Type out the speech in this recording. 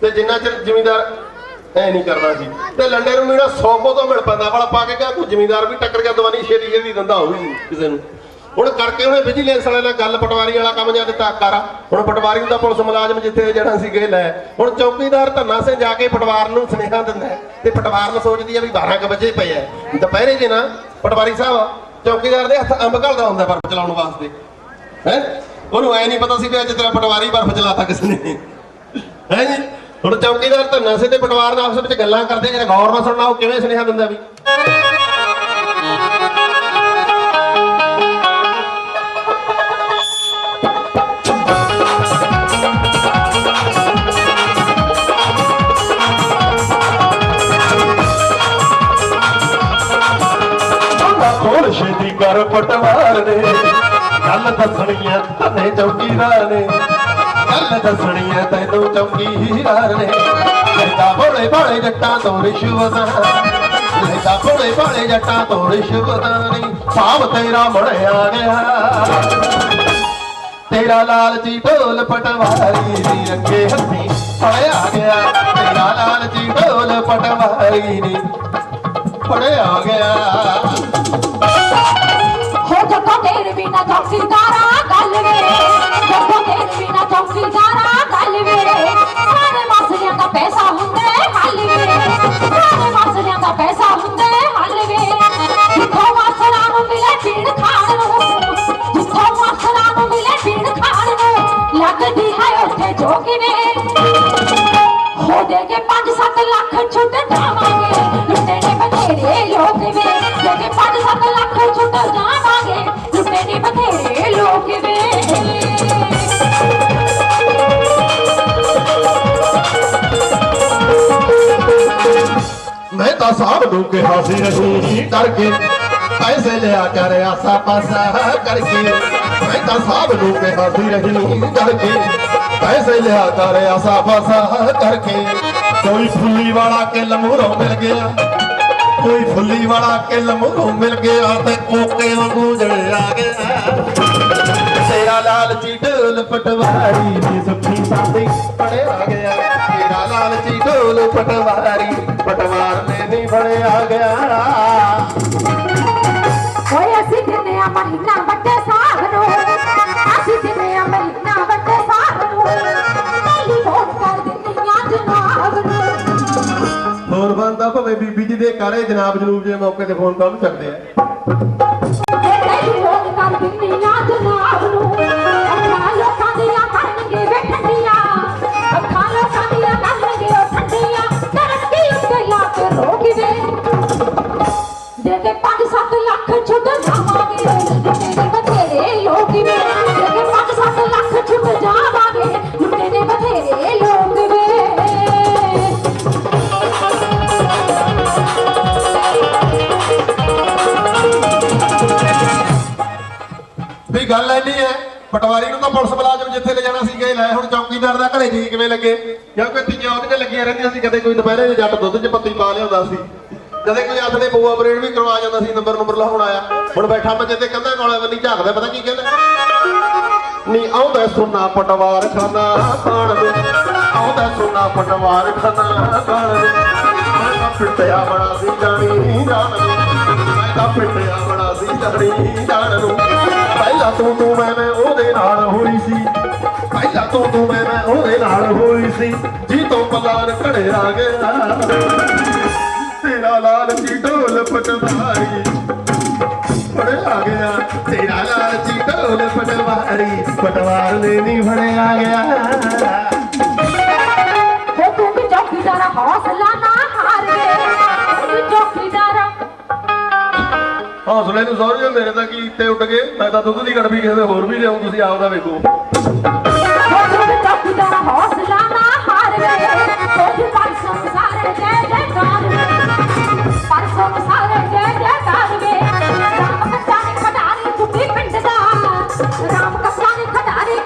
ਤੇ ਜਿੰਨਾ ਚਿਰ ਜ਼ਿਮੀਂਦਾਰ ਐ ਨਹੀਂ ਕਰਦਾ ਸੀ, ਤੇ ਲੰਡੇ ਨੂੰ ਮੇਰਾ 100 ਕੋ ਤੋਂ ਮਿਲ ਪੈਂਦਾ, ਵਾਲਾ ਪਾ ਕੇ ਕਿਹਾ ਕੋਈ ਜ਼ਿਮੀਂਦਾਰ ਵੀ ਟੱਕਰ ਗਿਆ, ਦਵਾਨੀ ਛੇਤੀ ਛੇਤੀ ਦਿੰਦਾ ਹੋਊ ਕਿਸੇ ਨੂੰ। ਹੁਣ ਕਰਕੇ ਉਹਨੇ ਵਿਜੀਲੈਂਸ ਵਾਲੇ ਨਾਲ ਗੱਲ, ਪਟਵਾਰੀ ਵਾਲਾ ਕੰਮ ਜਾਂ ਦਿੱਤਾ ਕਰ ਹੁਣ ਪਟਵਾਰੀ ਨੂੰ ਤਾਂ ਪੁਲਿਸ ਮੁਲਾਜ਼ਮ ਜਿੱਥੇ ਜਿਹੜਾ ਸੀ ਗਏ ਲੈ। ਹੁਣ ਚੌਕੀਦਾਰ ਧੰਨਾ ਸਿੰਘ ਜਾ ਕੇ ਪਟਵਾਰ ਨੂੰ ਸੁਨੇਹਾ ਦਿੰਦਾ ਤੇ ਪਟਵਾਰ ਨੂੰ ਸੋਚਦੀ ਆ ਵੀ 12 ਕੁ ਵਜੇ ਪਏ ਐ ਦੁਪਹਿਰੇ ਜੇ ਨਾ, ਪਟਵਾਰੀ ਸਾਹਿਬ, ਚੌਕੀਦਾਰ ਦੇ ਹੱਥ ਅੰਬ ਘਲਦਾ ਹੁੰਦਾ ਬਰਫ਼ ਚਲਾਉਣ ਵਾਸਤੇ। ਹੈ? ਉਹਨੂੰ ਐ ਨਹੀਂ ਪਤਾ ਸੀ ਵੀ ਅੱਜ ਤੇਰਾ ਪਟਵਾਰੀ ਬਰਫ਼ ਚਲਾਤਾ ਕਿਸ ਨੇ। ਹੈ ਜੀ? ਹੁਣ ਚੌਕੀਦਾਰ ਧੰਨਾ ਸਿੰਘ ਤੇ ਪਟਵਾਰ ਨਾਲ ਆਪਸ ਵਿੱਚ ਗੱਲਾਂ ਕਰਦੇ ਜਿਹੜਾ ਗੌਰ ਨਾਲ ਸੁਣਨਾ, ਉਹ ਕਿਵੇਂ ਸੁਨੇਹਾ ਦਿੰਦਾ ਵੀ? ਚੰਗਾ ਕੋਲ ਛੇਤੀ ਕਰ ਪਟਵਾਰ ਨੇ। ਗੱਲ ਦੱਸਣੀਆਂ ਤਨੇ ਚੌਕੀਦਾਰ ਨੇ। ਗੱਲ ਦੱਸਣੀਆਂ ਤੈਨੂੰ ਚੌਕੀਦਾਰ ਨੇ। ਲੈਂਦਾ ਭੋਲੇ ਭਾਲੇ ਜੱਟਾਂ ਤੋਂ ਰਿਸ਼ਵਤਾਂ ਲੈਂਦਾ ਭੋਲੇ ਭਾਲੇ ਜੱਟਾਂ ਤੋਂ ਰਿਸ਼ਵਤਾਂ ਨਹੀਂ ਭਾਵ ਤੇਰਾ ਮੜਿਆ ਗਿਆ। ਤੇਰਾ ਲਾਲਚੀ ਢੋਲ ਪਟਵਾਰੀ ਦੀ ਅੱਗੇ ਹੱਥੀ ਫੜਿਆ ਗਿਆ। ਤੇਰਾ ਲਾਲਚੀ ਢੋਲ ਪਟਵਾਰੀ ਦੀ ਫੜਿਆ ਗਿਆ। ਹੋ ਜੱਟੋ ਤੇਰੇ ਬਿਨਾ ਚੌਕੀਦਾਰਾ ਗੱਲ ਉੱਥੇ ਜੋਗੀਵੇ ਹੋ ਦੇ ਕੇ 5-7 ਲੱਖ ਛੁੱਟ ਜਾਵਾਂਗੇ ਲੁੱਟੇ ਨੇ ਬਥੇਰੇ ਲੋਕ ਵੇ ਦੇ ਕੇ 5-7 ਲੱਖ ਛੁੱਟ ਜਾਵਾਂਗੇ ਲੁੱਟੇ ਨੇ ਬਥੇਰੇ ਲੋਕ ਵੇ ਮੈਂ ਤਾਂ ਸਾਹਿਬ ਨੂੰ ਕਿਹਾ ਸੀ ਨਹੀਂ ਕਰਕੇ ਪੈਸੇ ਲਿਆ ਕਰ ਆਸਾ ਪਾਸਾ ਕਰਕੇ ਮੈਂ ਤਾਂ ਸਾਹਿਬ ਨੂੰ ਕਿਹਾ ਸੀ ਨਹੀਂ ਕਰਕੇ ਪੈਸੇ ਲਿਆ ਕਰ ਆਸਾ ਪਾਸਾ ਕਰਕੇ। ਕੋਈ ਫੁੱਲੀ ਵਾਲਾ ਕਿੱਲ ਮੂਹਰੋਂ ਮਿਲ ਗਿਆ। ਕੋਈ ਫੁੱਲੀ ਵਾਲਾ ਕਿੱਲ ਮੂਹਰੋਂ ਮਿਲ ਗਿਆ ਤੇ ਕੋਕੇ ਵਾਂਗੂ ਜੜਿਆ ਗਿਆ। ਤੇਰਾ ਲਾਲਚੀ ਢੋਲ ਪਟਵਾਰੀ ਦੀ ਸੁੱਖੀ ਸਾਡੀ ਪੜਿਆ ਗਿਆ। ਤੇਰਾ ਲਾਲਚੀ ਢੋਲ ਪਟਵਾਰੀ ਪਟਵਾਰ ਨੇ ਨਹੀਂ ਬਣਿਆ ਗਿਆ। ਓਏ ਅਸੀਂ ਦਿੰਨੇ ਆ ਮਹੀਨਾ ਫੋਨ ਬੰਦਾ ਬੀਬੀ ਜੀ ਦੇ ਕਾਲੇ ਜਨਾਬ ਜਨੂਬ ਜੇ ਮੌਕੇ ਤੇ ਫੋਨ ਕਰ ਸਕਦੇ ਆ। ਪਹਿਲੀ ਵੋਟ ਕਰ ਦਿੰਦੀਆਂ ਜਨਾਬ ਨੂੰ ਗੱਲ ਹੈ। ਪਟਵਾਰੀ ਨੂੰ ਤਾਂ ਪੁਲਿਸ ਮੁਲਾਜ਼ਮ ਜਿੱਥੇ ਲੈ ਜਾਣਾ ਸੀ ਗਏ ਲੈ ਹੁਣ ਚੌਕੀਦਾਰ ਦਾ ਘਰੇ ਜੀ ਕਿਵੇਂ ਲੱਗੇ? ਕਿਉਂਕਿ ਤੀਆਂ ਉਹਦੀਆਂ ਲੱਗੀਆਂ ਰਹਿੰਦੀਆਂ ਸੀ, ਕਦੇ ਕੋਈ ਦੁਪਹਿਰੇ ਦੇ ਜੱਟ ਦੁੱਧ 'ਚ ਪੱਤੀ ਪਾ ਲਿਆਉਂਦਾ ਸੀ। ਕਦੇ ਕੋਈ ਹੱਥ ਦੇ ਬੂਆ ਬਰੇਡ ਵੀ ਕਰਵਾ ਜਾਂਦਾ ਸੀ, ਨੰਬਰ ਨੰਬਰ ਲਾਉਣ ਆਇਆ। ਹੁਣ ਬੈਠਾ ਮੰਜੇ ਤੇ ਕੰਧਾ ਕੋਲੇ, ਬੰਨੀ ਝਾਕਦਾ, ਪਤਾ ਕੀ ਕਹਿੰਦਾ? ਨੀ ਆਉਂਦਾ ਸੁਣਾ ਪਟਵਾਰ ਖਾਨਾ, ਖਾਣ ਦੇ। ਆਉਂਦਾ ਸੁਣਾ ਪਟਵਾਰ ਖਾਨਾ, ਖਾਣ ਦੇ। ਮੈਂ ਤਾਂ ਪਿੱਟਿਆ ਬੜਾ ਸੀ, ਜਾਣੀ ਜਾਣ ਨੂੰ। ਮੈਂ ਤਾਂ ਪਿੱਟਿਆ ਬੜਾ ਸੀ, ਜਾਣੀ ਜਾਣ ਨੂੰ। ਪਹਿਲਾਂ ਤੂੰ ਤੂੰ ਮੈਂ ਮੈਂ ਉਹਦੇ ਨਾਲ ਹੋਈ ਸੀ। ਪਹਿਲਾਂ ਤੂੰ ਤੂੰ ਮੈਂ ਮੈਂ ਉਹਦੇ ਨਾਲ ਹੋਈ ਸੀ। ਜੀ ਤੋਂ ਪਲਾਰ ਘੜੇ ਆ ਗਿਆ। ਤੇਰਾ ਲਾਲਚੀ ਢੋਲ ਪਟਵਾਰੀ। ਫੜਿਆ ਗਿਆ। ਤੇਰਾ ਲਾਲਚੀ ਢੋਲ ਪਟਵਾਰੀ। ਪਟਵਾਰ ਨੇ ਨਹੀਂ ਫੜਿਆ ਗਿਆ। ਹੌਸਲੇ ਨੂੰ ਸੌਰੀਓ ਮੇਰੇ ਤਾਂ ਕੀ ਇੱਥੇ ਉੱਡ ਗਏ। ਮੈਂ ਤਾਂ ਦੁੱਧ ਦੀ ਕੜਵੀ ਕਿਸੇ ਦੇ ਹੋਰ ਵੀ ਲਿਆਉਂ ਤੁਸੀਂ ਆਪਦਾ ਦਾ ਰਾਮ ਕਟਾਣੀ